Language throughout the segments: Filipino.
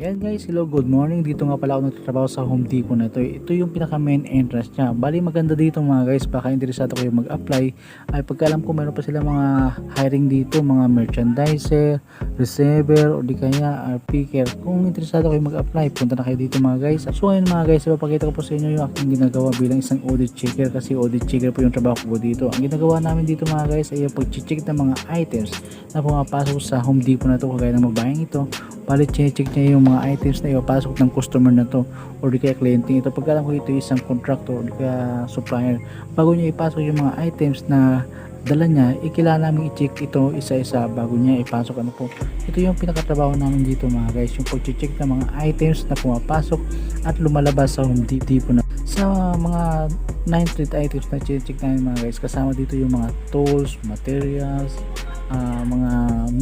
Yan guys, hello, good morning. Dito nga pala ako nagtatrabaho sa Home Depot na ito. Ito yung pinaka main entrance niya. Bali maganda dito mga guys, baka interesado kayo mag-apply. Ay pagkaalam ko meron pa sila mga hiring dito, mga merchandiser, receiver, o di kaya uh, picker. Kung interesado kayo mag-apply, punta na kayo dito mga guys. So ngayon mga guys, ipapakita ko po sa inyo yung aking ginagawa bilang isang audit checker kasi audit checker po yung trabaho ko dito. Ang ginagawa namin dito mga guys ay yung pag-check ng mga items na pumapasok sa Home Depot na to kagaya ng mabayang ito bali check niya yung mga items na ipapasok ng customer na to or di kaya client ito pag alam ko ito isang contractor or di kaya supplier. Bago niya ipasok yung mga items na dala niya ikilala namin i-check ito isa-isa bago niya ipasok. Ano po? Ito yung pinakatrabaho namin dito mga guys. Yung pag-check ng mga items na pumapasok at lumalabas sa Home Depot na. Sa mga 9 treat items na check namin mga guys kasama dito yung mga tools, materials ah, mga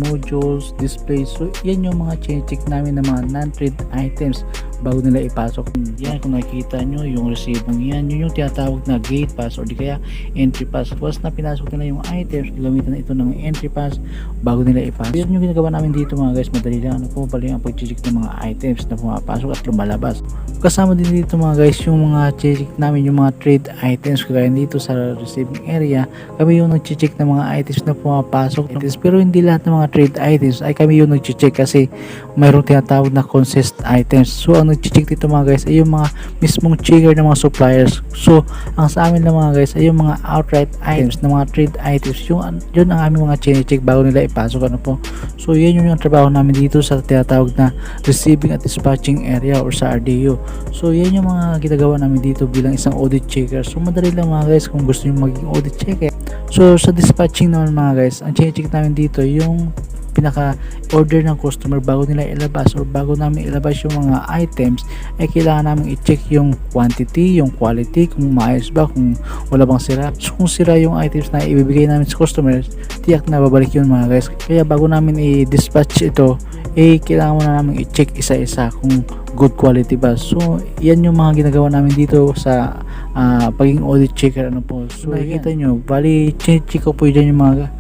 modules, displays. So, yan yung mga check namin ng mga non-trade items bago nila ipasok. Yan, kung nakikita nyo, yung resibong yan, yun yung tinatawag na gate pass or di kaya entry pass. Once na pinasok nila yung items, gagamitan na ito ng entry pass bago nila ipasok. Yan yung ginagawa namin dito mga guys, madali lang. Ano po, bali ang pag-check ng mga items na pumapasok at lumalabas. Kasama din dito mga guys, yung mga check namin, yung mga trade items, kagaya dito sa receiving area, kami yung nag-check ng mga items na pumapasok. Pero hindi lahat ng mga trade items ay kami yung nag-check kasi mayroong tinatawag na consist items. So, ang nag-check dito mga guys ay yung mga mismong checker ng mga suppliers. So, ang sa amin lang mga guys ay yung mga outright items na mga trade items. Yung, yun ang aming mga check bago nila ipasok. Ano po. So, yun yung, yung trabaho namin dito sa tinatawag na receiving at dispatching area or sa RDU. So, yan yung mga ginagawa namin dito bilang isang audit checker. So, madali lang mga guys kung gusto nyo maging audit checker. So, sa dispatching naman mga guys, ang check namin dito yung pinaka order ng customer bago nila ilabas or bago namin ilabas yung mga items ay kailangan namin i-check yung quantity, yung quality, kung maayos ba, kung wala bang sira. So kung sira yung items na ibibigay namin sa customer, tiyak na babalik yun mga guys. Kaya bago namin i-dispatch ito, eh kailangan mo na namin i-check isa-isa kung good quality ba. So yan yung mga ginagawa namin dito sa ah, pagiging audit checker ano po. So nakikita nyo, bali check ko po dyan yung mga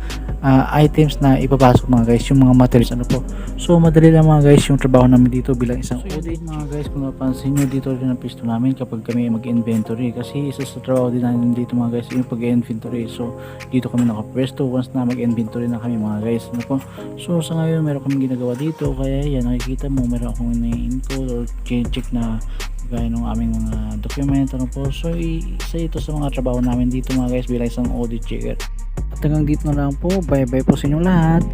ah, items na ipapasok mga guys, yung mga materials ano po. So madali lang mga guys yung trabaho namin dito bilang isang audit mga guys kung napansin nyo dito rin ang pisto namin kapag kami mag-inventory kasi isa sa trabaho din namin dito mga guys yung pag-inventory. So dito kami nakapwesto once na mag-inventory na kami mga guys ano po. So sa ngayon meron kami ginagawa dito kaya yan nakikita mo meron akong na-encode or check na gaya ng aming mga document ano po. So isa ito sa mga trabaho namin dito mga guys bilang isang audit checker at hanggang dito na lang po. Bye bye po sa inyong lahat.